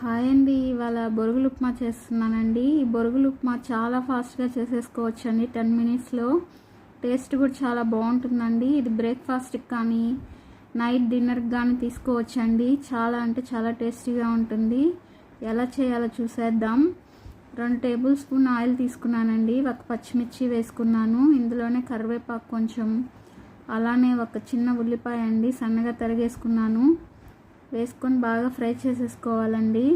Hi అండి ఇవాళ బొరుగులు ఉప్మా చేస్తున్నానండి. ఈ బొరుగులు ఉప్మా చాలా ఫాస్ట్గా చేసేసుకోవచ్చు అండి టెన్ మినిట్స్లో టేస్ట్ కూడా చాలా బాగుంటుందండి. ఇది బ్రేక్ఫాస్ట్కి కానీ నైట్ డిన్నర్కి కానీ తీసుకోవచ్చండి. చాలా అంటే చాలా టేస్టీగా ఉంటుంది. ఎలా చేయాలో చూసేద్దాం. రెండు టేబుల్ స్పూన్ ఆయిల్ తీసుకున్నానండి. ఒక పచ్చిమిర్చి వేసుకున్నాను. ఇందులోనే కరివేపాకు కొంచెం అలానే ఒక చిన్న ఉల్లిపాయ అండి సన్నగా తరిగేసుకున్నాను. వేసుకొని బాగా ఫ్రై చేసేసుకోవాలండి.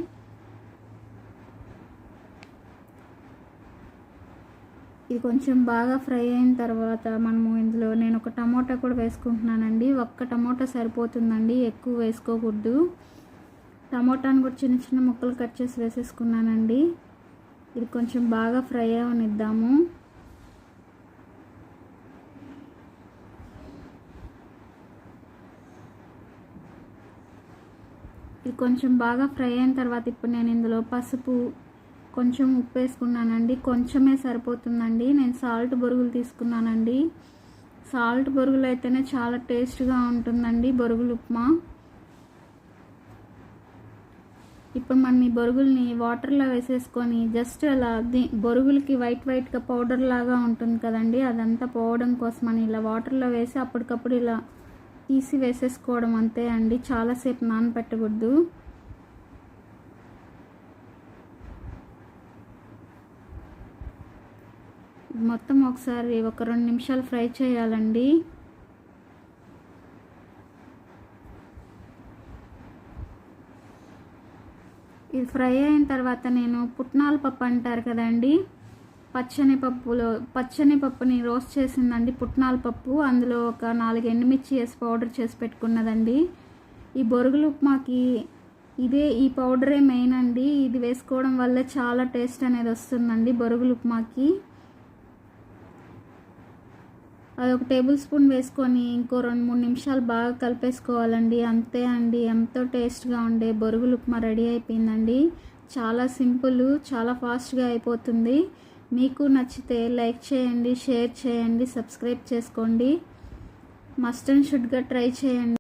ఇది కొంచెం బాగా ఫ్రై అయిన తర్వాత మనము ఇందులో నేను ఒక టమోటా కూడా వేసుకుంటున్నానండి. ఒక్క టమోటా సరిపోతుందండి ఎక్కువ వేసుకోకూడదు. టమోటాను కూడా చిన్న చిన్న ముక్కలు కట్ చేసి వేసేసుకున్నానండి. ఇది కొంచెం బాగా ఫ్రై అవనిద్దాము. ఇది కొంచెం బాగా ఫ్రై అయిన తర్వాత ఇప్పుడు నేను ఇందులో పసుపు కొంచెం ఉప్పు వేసుకున్నానండి. కొంచెమే సరిపోతుందండి. నేను సాల్ట్ బొరుగులు తీసుకున్నానండి. సాల్ట్ బొరుగులు అయితేనే చాలా టేస్ట్గా ఉంటుందండి బొరుగులు ఉప్మా. ఇప్పుడు మనం ఈ బొరుగుల్ని వాటర్లో వేసేసుకొని జస్ట్ అలా ది బొరుగులకి వైట్ వైట్గా పౌడర్ లాగా ఉంటుంది కదండి. అదంతా పోవడం కోసం అని ఇలా వాటర్లో వేసి అప్పటికప్పుడు ఇలా తీసి వేసేసుకోవడం అంతే అండి. చాలాసేపు నానబెట్టకూడదు. మొత్తం ఒకసారి ఒక రెండు నిమిషాలు ఫ్రై చేయాలండి. ఇది ఫ్రై అయిన తర్వాత నేను పుట్నాల పప్పు అంటారు కదండీ. పచ్చని పప్పులో పచ్చని పప్పుని రోస్ట్ చేసిందండి పుట్నాల పప్పు. అందులో ఒక నాలుగు ఎండుమిర్చి వేసి పౌడర్ చేసి పెట్టుకున్నదండి. ఈ బొరుగులు ఉప్మాకి ఇదే ఈ పౌడరే మెయిన్ అండి. ఇది వేసుకోవడం వల్ల చాలా టేస్ట్ అనేది వస్తుందండి బొరుగులు ఉప్మాకి. అది ఒక టేబుల్ స్పూన్ వేసుకొని ఇంకో రెండు మూడు నిమిషాలు బాగా కలిపేసుకోవాలండి. అంతే అండి ఎంతో టేస్ట్గా ఉండే బొరుగులు ఉప్మా రెడీ అయిపోయిందండి. చాలా సింపుల్ చాలా ఫాస్ట్గా అయిపోతుంది. మీకు నచ్చితే లైక్ చేయండి షేర్ చేయండి సబ్స్క్రైబ్ చేసుకోండి. మస్ట్ అండ్ షుడ్గా ట్రై చేయండి.